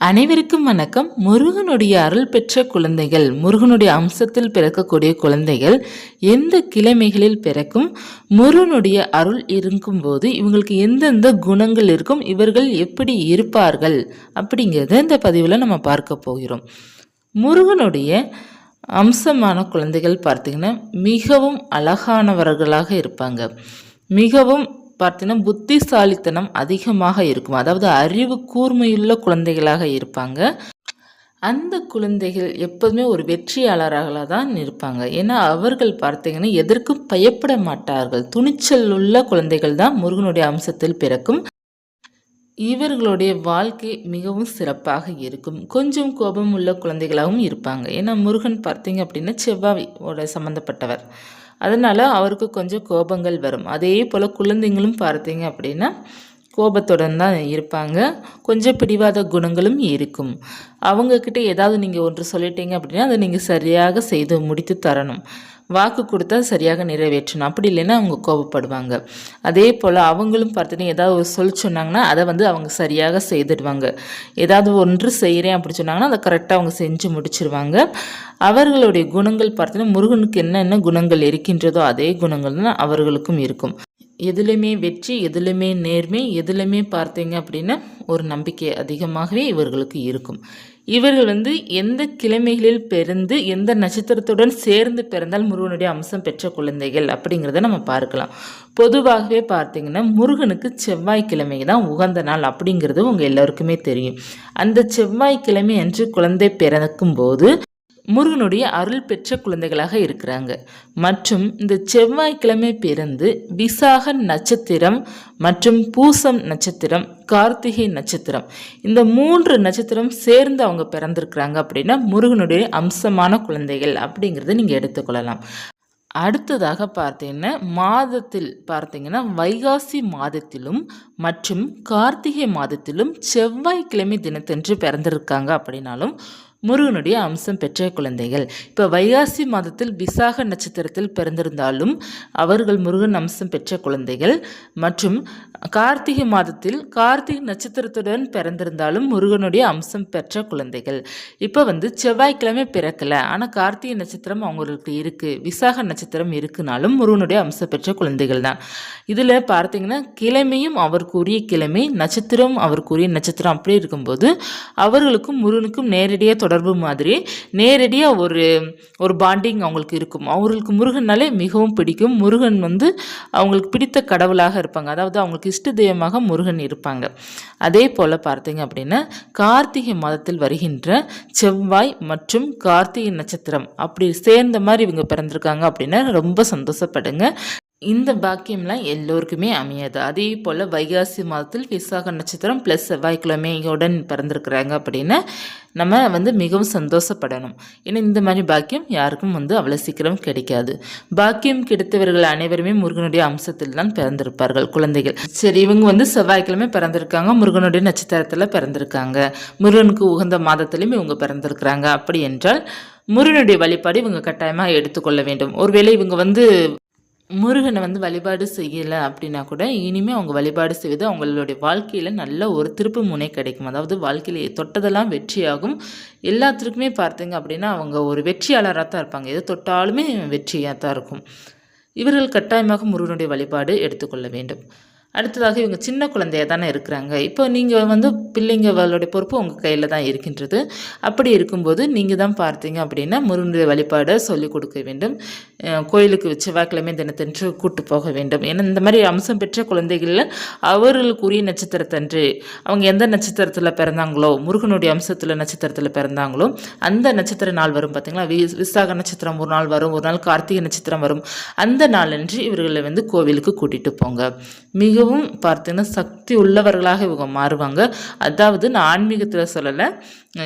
அனைவருக்கும் வணக்கம். முருகனுடைய அருள் பெற்ற குழந்தைகள் முருகனுடைய அம்சத்தில் பிறக்கக்கூடிய குழந்தைகள் எந்த கிழமைகளில் பிறக்கும் முருகனுடைய அருள் இருக்கும்போது இவங்களுக்கு எந்தெந்த குணங்கள் இருக்கும் இவர்கள் எப்படி இருப்பார்கள் அப்படிங்கிறத இந்த பதிவில் நம்ம பார்க்க போகிறோம். முருகனுடைய அம்சமான குழந்தைகள் பார்த்திங்கன்னா மிகவும் அழகானவர்களாக இருப்பாங்க. மிகவும் பார்த்தீங்கன்னா புத்திசாலித்தனம் அதிகமாக இருக்கும். அதாவது அறிவு கூர்மையுள்ள குழந்தைகளாக இருப்பாங்க. அந்த குழந்தைகள் எப்போதுமே ஒரு வெற்றியாளராக தான் இருப்பாங்க. ஏன்னா அவர்கள் பார்த்தீங்கன்னா எதற்கும் பயப்பட மாட்டார்கள். துணிச்சல் உள்ள குழந்தைகள் தான் முருகனுடைய அம்சத்தில் பிறக்கும். இவர்களுடைய வாழ்க்கை மிகவும் சிறப்பாக இருக்கும். கொஞ்சம் கோபம் உள்ள குழந்தைகளாகவும் இருப்பாங்க. ஏன்னா முருகன் பார்த்தீங்க அப்படின்னா செவ்வாயோட சம்மந்தப்பட்டவர் அதனால் அவருக்கு கொஞ்சம் கோபங்கள் வரும். அதே போல் குழந்தைங்களும் பார்த்தீங்க அப்படின்னா கோபத்துடன் தான் இருப்பாங்க. கொஞ்சம் பிடிவாத குணங்களும் இருக்கும். அவங்கக்கிட்ட ஏதாவது நீங்கள் ஒன்று சொல்லிட்டீங்க அப்படின்னா அதை நீங்கள் சரியாக செய்து முடித்து தரணும். வாக்கு கொடுத்தா சரியாக நிறைவேற்றணும். அப்படி இல்லைன்னா அவங்க கோபப்படுவாங்க. அதே போல் அவங்களும் பார்த்துட்டு ஏதாவது ஒரு சொல் சொன்னாங்கன்னா அதை வந்து அவங்க சரியாக செய்துடுவாங்க. ஏதாவது ஒன்று செய்கிறேன் அப்படி சொன்னாங்கன்னா அதை கரெக்டாக அவங்க செஞ்சு முடிச்சிருவாங்க. அவர்களுடைய குணங்கள் பார்த்தீங்கன்னா முருகனுக்கு என்னென்ன குணங்கள் இருக்கின்றதோ அதே குணங்கள் தான் அவர்களுக்கும் இருக்கும். எதுலையுமே வெற்றி எதுலையுமே நேர்மை எதுலையுமே பார்த்தீங்க அப்படின்னா ஒரு நம்பிக்கை அதிகமாகவே இவர்களுக்கு இருக்கும். இவர்கள் வந்து எந்த கிழமைகளில் பிறந்து எந்த நட்சத்திரத்துடன் சேர்ந்து பிறந்தால் முருகனுடைய அம்சம் பெற்ற குழந்தைகள் அப்படிங்கிறத நம்ம பார்க்கலாம். பொதுவாகவே பார்த்தீங்கன்னா முருகனுக்கு செவ்வாய்க்கிழமை தான் உகந்த நாள் அப்படிங்கிறது உங்கள் எல்லாருக்குமே தெரியும். அந்த செவ்வாய்க்கிழமை அன்று குழந்தை பிறக்கும் போது முருகனுடைய அருள் பெற்ற குழந்தைகளாக இருக்கிறாங்க. மற்றும் இந்த செவ்வாய்க்கிழமை பிறந்து விசாக நட்சத்திரம் மற்றும் பூசம் நட்சத்திரம் கார்த்திகை நட்சத்திரம் இந்த மூன்று நட்சத்திரம் சேர்ந்து அவங்க பிறந்திருக்கிறாங்க அப்படின்னா முருகனுடைய அம்சமான குழந்தைகள் அப்படிங்கிறத நீங்கள் எடுத்துக்கொள்ளலாம். அடுத்ததாக பார்த்தீங்கன்னா மாதத்தில் பார்த்தீங்கன்னா வைகாசி மாதத்திலும் மற்றும் கார்த்திகை மாதத்திலும் செவ்வாய்க்கிழமை தினத்தன்று பிறந்திருக்காங்க அப்படின்னாலும் முருகனுடைய அம்சம் பெற்ற குழந்தைகள். இப்போ வைகாசி மாதத்தில் விசாக நட்சத்திரத்தில் பிறந்திருந்தாலும் அவர்கள் முருகன் அம்சம் பெற்ற குழந்தைகள். மற்றும் கார்த்திகை மாதத்தில் கார்த்திகை நட்சத்திரத்துடன் பிறந்திருந்தாலும் முருகனுடைய அம்சம் பெற்ற குழந்தைகள். இப்போ வந்து செவ்வாய்க்கிழமை பிறக்கலை. ஆனால் கார்த்திகை நட்சத்திரம் அவங்களுக்கு இருக்குது விசாக நட்சத்திரம் இருக்குனாலும் முருகனுடைய அம்சம் பெற்ற குழந்தைகள் தான். இதில் பார்த்தீங்கன்னா கிழமையும் அவருக்குரிய கிழமை நட்சத்திரம் அவருக்குரிய நட்சத்திரம் அப்படி இருக்கும்போது அவர்களுக்கும் முருகனுக்கும் நேரடியாக தொடர்பு மாதிரி நேரடியாக ஒரு ஒரு பாண்டிங் அவங்களுக்கு இருக்கும். அவங்களுக்கு முருகன்னாலே மிகவும் பிடிக்கும். முருகன் வந்து அவங்களுக்கு பிடித்த கடவுளாக இருப்பாங்க. அதாவது அவங்களுக்கு இஷ்ட தெய்வமாக முருகன் இருப்பாங்க. அதே போல் பார்த்தீங்க அப்படின்னா கார்த்திகை மாதத்தில் வருகின்ற செவ்வாய் மற்றும் கார்த்திகை நட்சத்திரம் அப்படி சேர்ந்த மாதிரி இவங்க பிறந்திருக்காங்க அப்படின்னா ரொம்ப சந்தோஷப்படுங்க. இந்த பாக்கியம்லாம் எல்லோருக்குமே அமையாது. அதே போல் வைகாசி மாதத்தில் விசாக நட்சத்திரம் ப்ளஸ் செவ்வாய்க்கிழமையுடன் பிறந்திருக்கிறாங்க அப்படின்னா நம்ம வந்து மிகவும் சந்தோஷப்படணும். ஏன்னா இந்த மாதிரி பாக்கியம் யாருக்கும் வந்து அவ்வளோ சீக்கிரம் கிடைக்காது. பாக்கியம் கிடைத்தவர்கள் அனைவருமே முருகனுடைய அம்சத்தில் தான் பிறந்திருப்பார்கள் குழந்தைகள். சரி இவங்க வந்து செவ்வாய்க்கிழமை பிறந்திருக்காங்க முருகனுடைய நட்சத்திரத்தில் பிறந்திருக்காங்க. முருகனுக்கு உகந்த மாதத்திலையும் இவங்க பிறந்திருக்கிறாங்க. அப்படி என்றால் முருகனுடைய வழிபாடு இவங்க கட்டாயமாக எடுத்துக்கொள்ள வேண்டும். ஒருவேளை இவங்க வந்து முருகனை வந்து வழிபாடு செய்யலை அப்படின்னா கூட இனிமேல் அவங்க வழிபாடு செய்வது அவங்களுடைய வாழ்க்கையில் நல்ல ஒரு திருப்பு முனை கிடைக்கும். அதாவது வாழ்க்கையில் தொட்டதெல்லாம் வெற்றியாகும். எல்லாத்துக்குமே பார்த்தீங்க அப்படின்னா அவங்க ஒரு வெற்றியாளராக தான் இருப்பாங்க. எது தொட்டாலுமே வெற்றியாக தான் இருக்கும். இவர்கள் கட்டாயமாக முருகனுடைய வழிபாடு எடுத்துக்கொள்ள வேண்டும். அடுத்ததாக இவங்க சின்ன குழந்தையாக தானே இருக்கிறாங்க. இப்போ நீங்கள் வந்து பிள்ளைங்களுடைய பொறுப்பு உங்கள் கையில் தான் இருக்கின்றது. அப்படி இருக்கும்போது நீங்கள் தான் பார்த்தீங்க அப்படின்னா முருகனுடைய வழிபாடை சொல்லிக் கொடுக்க வேண்டும். கோயிலுக்கு செவ்வாய்க்கிழமை தினத்தன்று கூட்டு போக வேண்டும். ஏன்னா இந்த மாதிரி அம்சம் பெற்ற குழந்தைகளில் அவர்களுக்குரிய நட்சத்திரத்தன்று அவங்க எந்த நட்சத்திரத்தில் பிறந்தாங்களோ முருகனுடைய அம்சத்தில் நட்சத்திரத்தில் பிறந்தாங்களோ அந்த நட்சத்திர நாள் வரும் பார்த்தீங்களா வி விசாக நட்சத்திரம் ஒரு நாள் வரும் ஒரு நாள் கார்த்திகை நட்சத்திரம் வரும். அந்த நாளன்று இவர்களை வந்து கோவிலுக்கு கூட்டிகிட்டு போங்க. மிகவும் பார்த்தீங்கன்னா சக்தி உள்ளவர்களாக இவங்க மாறுவாங்க. அதாவது நான் ஆன்மீகத்தில் சொல்லலை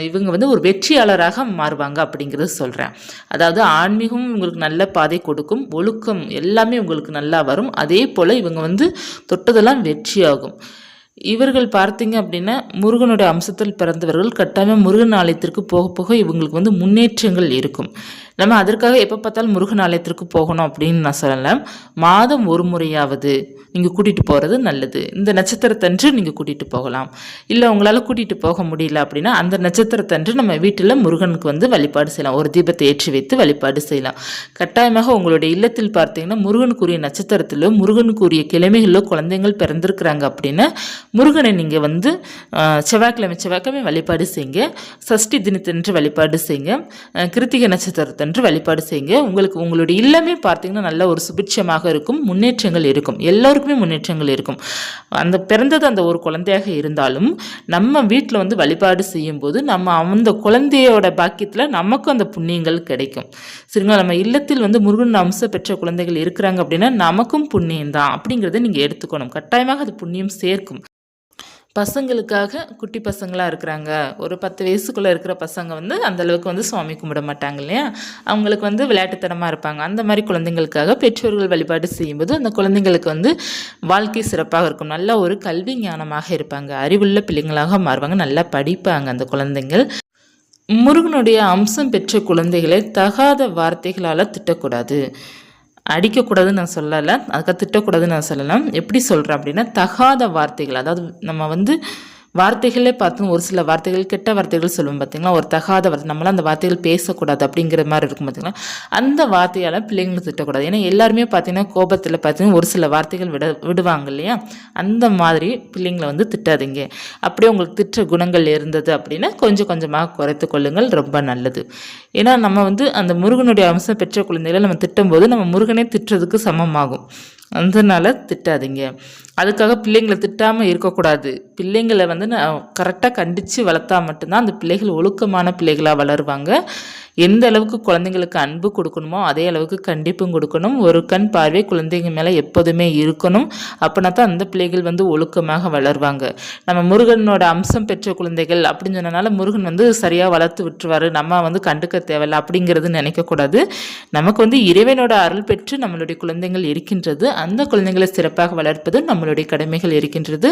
இவங்க வந்து ஒரு வெற்றியாளராக மாறுவாங்க அப்படிங்கிறத சொல்கிறேன் அதாவது ஆன்மீகமும் இவங்களுக்கு நல்ல பாதை கொடுக்கும் ஒழுக்கம் எல்லாமே உங்களுக்கு நல்லா வரும். அதே போல் இவங்க வந்து தொட்டதெல்லாம் வெற்றியாகும். இவர்கள் பார்த்தீங்க அப்படின்னா முருகனுடைய அம்சத்தில் பிறந்தவர்கள் கட்டாயமாக முருகன் ஆலயத்திற்கு போக போக இவங்களுக்கு வந்து முன்னேற்றங்கள் இருக்கும். நம்ம அதற்காக எப்போ பார்த்தாலும் முருகன் ஆலயத்திற்கு போகணும் அப்படின்னு நான் சொல்லலை. மாதம் ஒரு முறையாவது நீங்கள் கூட்டிகிட்டு போகிறது நல்லது. இந்த நட்சத்திரத்தன்று நீங்கள் கூட்டிகிட்டு போகலாம். இல்லை உங்களால் கூட்டிகிட்டு போக முடியல அப்படின்னா அந்த நட்சத்திரத்தன்று நம்ம வீட்டில் முருகனுக்கு வந்து வழிபாடு செய்யலாம். ஒரு தீபத்தை ஏற்றி வைத்து வழிபாடு செய்யலாம். கட்டாயமாக உங்களுடைய இல்லத்தில் பார்த்தீங்கன்னா முருகனுக்குரிய நட்சத்திரத்திலோ முருகனுக்குரிய கிழமைகளிலோ குழந்தைங்கள் பிறந்திருக்கிறாங்க அப்படின்னா முருகனை நீங்கள் வந்து செவ்வாய்க்கிழமை செவ்வாய்க்கிழமை வழிபாடு செய்யுங்க. சஷ்டி தினத்தன்று வழிபாடு செய்யுங்க. கிருத்திக கிருத்திகை நட்சத்திரத்தன்று என்று வழிபாடு செய்யுங்க. உங்களுக்கு உங்களுடைய இல்லமே பார்த்தீங்கன்னா நல்ல ஒரு சுபிட்சமாக இருக்கும். முன்னேற்றங்கள் இருக்கும். எல்லோருக்குமே முன்னேற்றங்கள் இருக்கும். அந்த பிறந்தது அந்த ஒரு குழந்தையாக இருந்தாலும் நம்ம வீட்டில் வந்து வழிபாடு செய்யும்போது நம்ம அந்த குழந்தையோட பாக்கியத்தில் நமக்கும் அந்த புண்ணியங்கள் கிடைக்கும். சரிங்களா? நம்ம இல்லத்தில் வந்து முருகன் அம்சம் பெற்ற குழந்தைகள் இருக்கிறாங்க அப்படின்னா நமக்கும் புண்ணியம் தான் அப்படிங்கிறத நீங்கள் எடுத்துக்கணும். கட்டாயமாக அது புண்ணியம் சேர்க்கும். பசங்களுக்காக குட்டி பசங்களாக இருக்கிறாங்க. ஒரு பத்து வயசுக்குள்ளே இருக்கிற பசங்க வந்து அந்தளவுக்கு வந்து சுவாமி கும்பிட மாட்டாங்க இல்லையா? அவங்களுக்கு வந்து விளையாட்டுத்தனமாக இருப்பாங்க. அந்த மாதிரி குழந்தைங்களுக்காக பெற்றோர்கள் வழிபாடு செய்யும்போது அந்த குழந்தைங்களுக்கு வந்து வாழ்க்கை சிறப்பாக இருக்கும். நல்ல ஒரு கல்வி ஞானமாக இருப்பாங்க. அறிவுள்ள பிள்ளைங்களாக மாறுவாங்க. நல்லா படிப்பாங்க அந்த குழந்தைங்கள். முருகனுடைய அம்சம் பெற்ற குழந்தைகளை தகாத வார்த்தைகளால் திட்டக்கூடாது. அடிக்கக்கூடாதுன்னு நான் சொல்லலை. அதுக்காக திட்டக்கூடாதுன்னு நான் சொல்லலாம் எப்படி சொல்கிறேன் அப்படின்னா தகாத வார்த்தைகள். அதாவது நம்ம வந்து வார்த்தைகளே பார்த்து ஒரு சில வார்த்தைகள் கெட்ட வார்த்தைகள் சொல்லுவோம் பார்த்தீங்கன்னா ஒரு தகாத வார்த்தை. நம்மளால் அந்த வார்த்தைகள் பேசக்கூடாது அப்படிங்கிற மாதிரி இருக்கும் பார்த்தீங்களா அந்த வார்த்தையால் பிள்ளைங்களை திட்டக்கூடாது. ஏன்னா எல்லாருமே பார்த்தீங்கன்னா கோபத்தில் பார்த்தீங்கன்னா ஒரு சில வார்த்தைகள் விட விடுவாங்க இல்லையா? அந்த மாதிரி பிள்ளைங்களை வந்து திட்டாதீங்க. அப்படியே உங்களுக்கு திட்ட குணங்கள் இருந்தது அப்படின்னா கொஞ்சம் கொஞ்சமாக குறைத்து கொள்ளுங்கள். ரொம்ப நல்லது. ஏன்னா நம்ம வந்து அந்த முருகனுடைய அம்சம் பெற்ற குழந்தைகளை நம்ம திட்டும்போது நம்ம முருகனே திட்டுறதுக்கு சமமாகும். அதனால் திட்டாதீங்க. அதுக்காக பிள்ளைங்களை திட்டாமல் இருக்கக்கூடாது. பிள்ளைங்களை வந்து கரெக்டாக கண்டித்து வளர்த்தா மட்டும்தான் அந்த பிள்ளைகள் ஒழுக்கமான பிள்ளைகளாக வளருவாங்க. எந்த அளவுக்கு குழந்தைங்களுக்கு அன்பு கொடுக்கணுமோ அதே அளவுக்கு கண்டிப்பும் கொடுக்கணும். ஒரு கண் பார்வை குழந்தைங்க மேலே எப்போதுமே இருக்கணும். அப்படின்னா தான் அந்த பிள்ளைகள் வந்து ஒழுக்கமாக வளருவாங்க. நம்ம முருகனோட அம்சம் பெற்ற குழந்தைகள் அப்படின்னு சொன்னனால முருகன் வந்து சரியாக வளர்த்து விட்டுருவார். நம்ம வந்து கண்டுக்க தேவையில்லை அப்படிங்கிறது நினைக்கக்கூடாது நமக்கு வந்து இறைவனோட அருள் பெற்று நம்மளுடைய குழந்தைகள் இருக்கின்றது. அந்த குழந்தைகளை சிறப்பாக வளர்ப்பது நம்மளுடைய கடமைகள் இருக்கின்றது.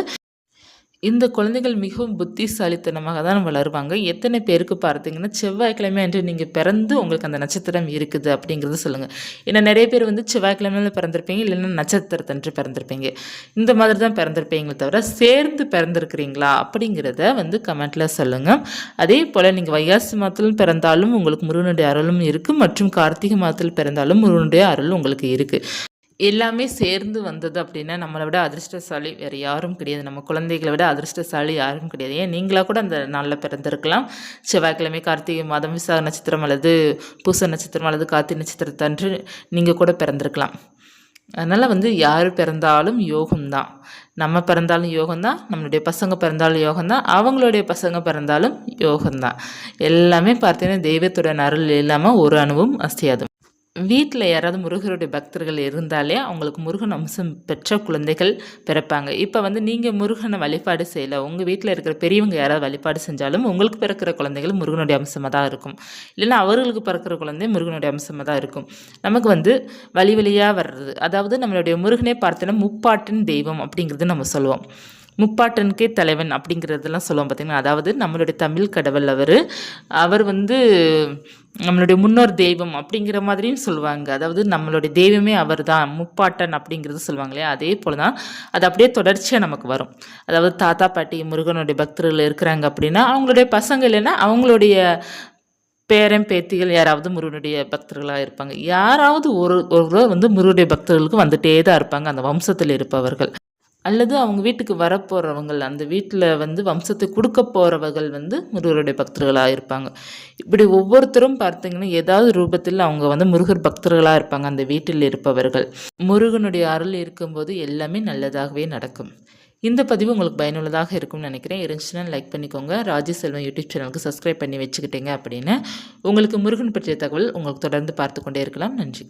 இந்த குழந்தைகள் மிகவும் புத்திசாலித்தனமாக தான் வளருவாங்க. எத்தனை பேருக்கு பார்த்தீங்கன்னா செவ்வாய்க்கிழமை அன்று நீங்கள் பிறந்து உங்களுக்கு அந்த நட்சத்திரம் இருக்குது அப்படிங்கிறத சொல்லுங்கள் ஏன்னா நிறைய பேர் வந்து செவ்வாய்க்கிழமையில் பிறந்திருப்பீங்க இல்லைன்னா நட்சத்திரத்தன்று பிறந்திருப்பீங்க. இந்த மாதிரி தான் பிறந்திருப்பீங்களே தவிர சேர்ந்து பிறந்திருக்கிறீங்களா அப்படிங்கிறத வந்து கமெண்ட்டில் சொல்லுங்கள் அதே போல் நீங்கள் வைகாசி மாதத்தில் பிறந்தாலும் உங்களுக்கு முருகனுடைய அருளும் இருக்குது மற்றும் கார்த்திகை மாதத்தில் பிறந்தாலும் முருகனுடைய அருள் உங்களுக்கு இருக்குது எல்லாமே சேர்ந்து வந்தது அப்படின்னா நம்மளை விட அதிர்ஷ்டசாலி வேறு யாரும் கிடையாது. நம்ம குழந்தைகளை விட அதிர்ஷ்டசாலி யாரும் கிடையாது. ஏன்? நீங்களாக கூட அந்த நாளில் பிறந்திருக்கலாம். செவ்வாய்க்கிழமை கார்த்திகை மாதம் விசாக நட்சத்திரம் அல்லது பூச நட்சத்திரம் அல்லது கார்த்திகை நட்சத்திரத்தன்று நீங்கள் கூட பிறந்திருக்கலாம். அதனால் வந்து யார் பிறந்தாலும் யோகம்தான். நம்ம பிறந்தாலும் யோகம்தான். நம்மளுடைய பசங்க பிறந்தாலும் யோகம்தான். அவங்களுடைய பசங்க பிறந்தாலும் யோகம்தான். எல்லாமே பார்த்தீங்கன்னா தெய்வத்தோட அருள் இல்லாமல் ஒரு அணுவும் அசையாது. வீட்டில் யாராவது முருகருடைய பக்தர்கள் இருந்தாலே அவங்களுக்கு முருகன் அம்சம் பெற்ற குழந்தைகள் பிறப்பாங்க. இப்போ வந்து நீங்கள் முருகனை வழிபாடு செய்யலை உங்கள் வீட்டில் இருக்கிற பெரியவங்க யாராவது வழிபாடு செஞ்சாலும் உங்களுக்கு பிறக்கிற குழந்தைகள் முருகனுடைய அம்சமாக தான் இருக்கும். இல்லைன்னா அவர்களுக்கு பிறக்கிற குழந்தை முருகனுடைய அம்சமாக தான் இருக்கும். நமக்கு வந்து வழி வழியாக வர்றது அதாவது நம்மளுடைய முருகனே பார்த்தோன்னா முப்பாட்டின் தெய்வம் அப்படிங்கிறது நம்ம சொல்லுவோம். முப்பாட்டனுக்கே தலைவன் அப்படிங்கிறதெல்லாம் சொல்லுவோம் பார்த்திங்கன்னா அதாவது நம்மளுடைய தமிழ் கடவுள் அவர். அவர் வந்து நம்மளுடைய முன்னோர் தெய்வம் அப்படிங்கிற மாதிரியும் சொல்லுவாங்க. அதாவது நம்மளுடைய தெய்வமே அவர் தான் முப்பாட்டன் அப்படிங்கிறது சொல்லுவாங்க இல்லையா? அதே போல் தான் அது அப்படியே தொடர்ச்சியாக நமக்கு வரும். அதாவது தாத்தா பாட்டி முருகனுடைய பக்தர்கள் இருக்கிறாங்க அப்படின்னா அவங்களுடைய பசங்க இல்லைன்னா அவங்களுடைய பேரன் பேத்திகள் யாராவது முருகனுடைய பக்தர்களாக இருப்பாங்க. யாராவது ஒரு ஒருவர் வந்து முருகனுடைய பக்தர்களுக்கு வந்துட்டே தான் இருப்பாங்க. அந்த வம்சத்தில் இருப்பவர்கள். அல்லது அவங்க வீட்டுக்கு வரப்போகிறவங்கள் அந்த வீட்டில் வந்து வம்சத்தை கொடுக்க போகிறவர்கள் வந்து முருகருடைய பக்தர்களாக இருப்பாங்க. இப்படி ஒவ்வொருத்தரும் பார்த்தீங்கன்னா ஏதாவது ரூபத்தில் அவங்க வந்து முருகர் பக்தர்களாக இருப்பாங்க அந்த வீட்டில் இருப்பவர்கள். முருகனுடைய அருள் இருக்கும்போது எல்லாமே நல்லதாகவே நடக்கும். இந்த பதிவு உங்களுக்கு பயனுள்ளதாக இருக்கும்னு நினைக்கிறேன். இருந்துச்சுன்னா லைக் பண்ணிக்கோங்க. ராஜி செல்வம் யூடியூப் சேனலுக்கு சப்ஸ்கிரைப் பண்ணி வச்சுக்கிட்டீங்க அப்படின்னு உங்களுக்கு முருகன் பற்றிய தகவல் உங்களுக்கு தொடர்ந்து பார்த்து கொண்டே இருக்கலாம். நன்றி.